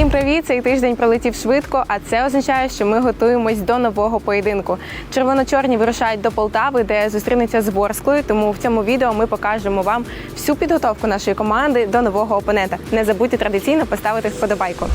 Усім привіт! Цей тиждень пролетів швидко, а це означає, що ми готуємось до нового поєдинку. Червоно-чорні вирушають до Полтави, де зустрінуться з Ворсклою. Тому в цьому відео ми покажемо вам всю підготовку нашої команди до нового опонента. Не забудьте традиційно поставити вподобайку.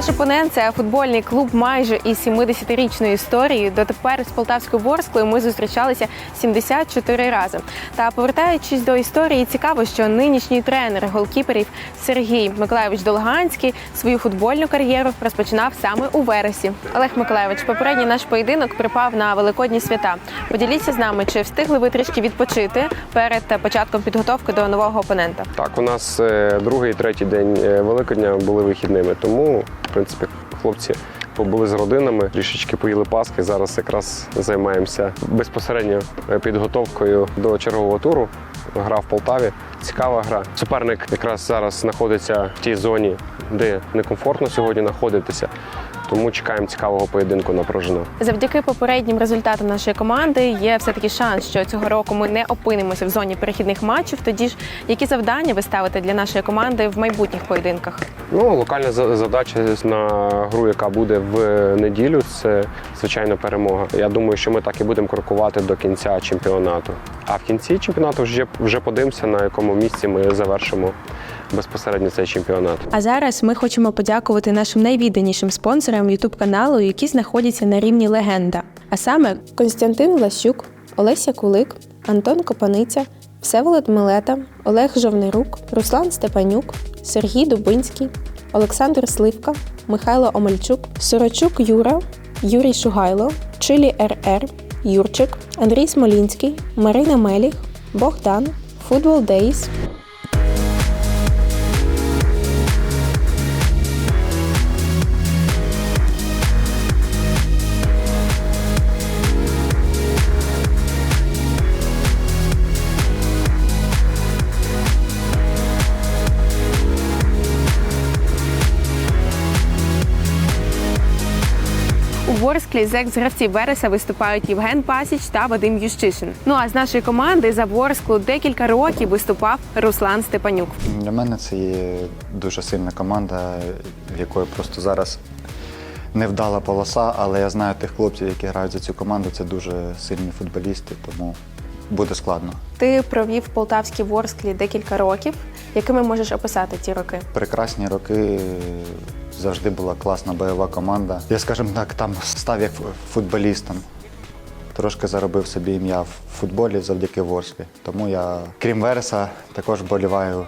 Наш опонент це футбольний клуб майже із 70-річною історією. Дотепер з Полтавською Ворсклою ми зустрічалися 74 рази. Та повертаючись до історії, цікаво, що нинішній тренер голкіперів Сергій Миколайович Долганський свою футбольну кар'єру розпочинав саме у вересі. Олег Миколайович, попередній наш поєдинок припав на великодні свята. Поділіться з нами, чи встигли ви трішки відпочити перед початком підготовки до нового опонента? Так, у нас е, другий, третій день е, Великодня були вихідними, тому, в принципі, хлопці побули з родинами, трішечки поїли паски. Зараз якраз займаємося безпосередньо е, підготовкою до чергового туру. Гра в Полтаві. Цікава гра. Суперник якраз зараз знаходиться в тій зоні, де некомфортно сьогодні знаходитися. Тому чекаємо цікавого поєдинку напруженого. Завдяки попереднім результатам нашої команди є все таки шанс, що цього року ми не опинимося в зоні перехідних матчів. Тоді ж які завдання ви ставите для нашої команди в майбутніх поєдинках? Ну, локальна задача на гру, яка буде в неділю, це звичайно перемога. Я думаю, що ми так і будемо крокувати до кінця чемпіонату. А в кінці чемпіонату вже, вже подивимося, на якому місці ми завершимо безпосередньо цей чемпіонат. А зараз ми хочемо подякувати нашим найвідданішим спонсорам youtube каналу, які знаходяться на рівні легенда. А саме Константин Влащук, Олеся Кулик, Антон Копаниця, Всеволод Милета, Олег Жовнирук, Руслан Степанюк, Сергій Дубинський, Олександр Сливка, Михайло Омельчук, Сорочук Юра, Юрій Шугайло, Чилі РР, Юрчик, Андрій Смолінський, Марина Меліх, Богдан, Футбол Дейс, У з екс-гравців Вереса виступають Євген Пасіч та Вадим Ющишин. Ну а з нашої команди за Ворсклу декілька років виступав Руслан Степанюк. Для мене це є дуже сильна команда, в якої просто зараз невдала полоса, але я знаю тих хлопців, які грають за цю команду, це дуже сильні футболісти, тому буде складно. Ти провів в Полтавській Ворсклі декілька років. Якими можеш описати ті роки? Прекрасні роки завжди була класна бойова команда. Я, скажімо так, там став як футболістом. Трошки заробив собі ім'я в футболі завдяки Ворсклі. Тому я, крім Вереса, також боліваю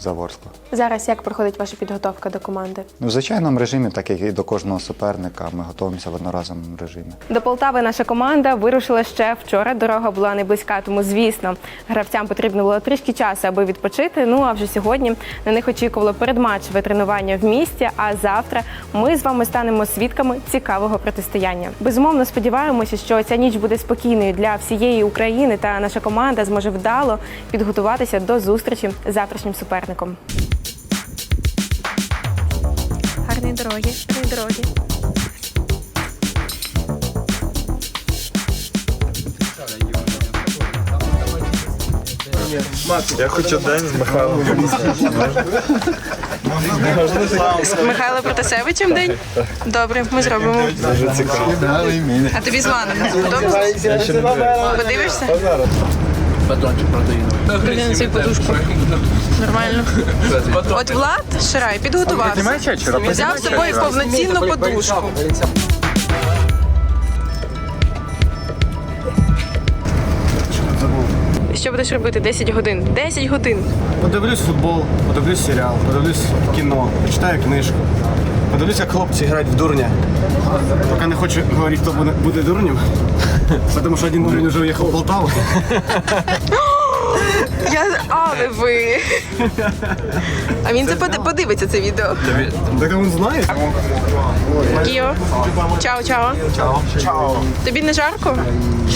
за Ворсклу. Зараз як проходить ваша підготовка до команди? Ну, в звичайному режимі, так як і до кожного суперника, ми готуємося в одноразовому режимі. До Полтави наша команда вирушила ще вчора. Дорога була не близька, тому звісно, гравцям потрібно було трішки часу, аби відпочити. Ну а вже сьогодні на них очікувало передматчеве тренування в місті. А завтра ми з вами станемо свідками цікавого протистояння. Безумовно, сподіваємося, що ця ніч буде спокійною для всієї України, та наша команда зможе вдало підготуватися до зустрічі з завтрашнім суперником. Гарної дороги, гарної дороги. Я хочу день з Михайлом. Михайло Протасевичем день? Добре, ми зробимо. Дуже цікаво. А тобі з Ланом? Подобається? Я ще не дивився. Подивишся? Прийди на свою подушку. Нормально. От Влад Ширай підготувався. Взяв з собою повноцінну подушку. Що будеш робити 10 годин? 10 годин. Подивлюсь футбол, подивлюсь серіал, подивлюсь кіно, почитаю книжку. Подивлюсь, як хлопці грають в дурня. Поки не хочу говорити, хто буде, дурнем. Тому що один дурень вже уїхав в Полтаву. Я... Але ви. А він це поди- подивиться це відео. Так він знає. Кіо. Чао, чао. Чао. Тобі не жарко?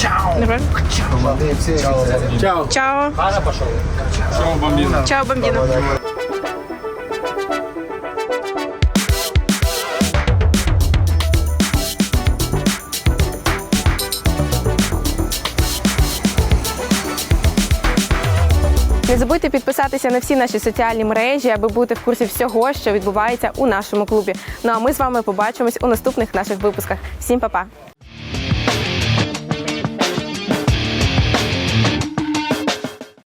Чао. Чао. Чао. Чао. Чао, бомбіна. Чао, бомбіно. Забудьте підписатися на всі наші соціальні мережі, аби бути в курсі всього, що відбувається у нашому клубі. Ну а ми з вами побачимось у наступних наших випусках. Всім па-па!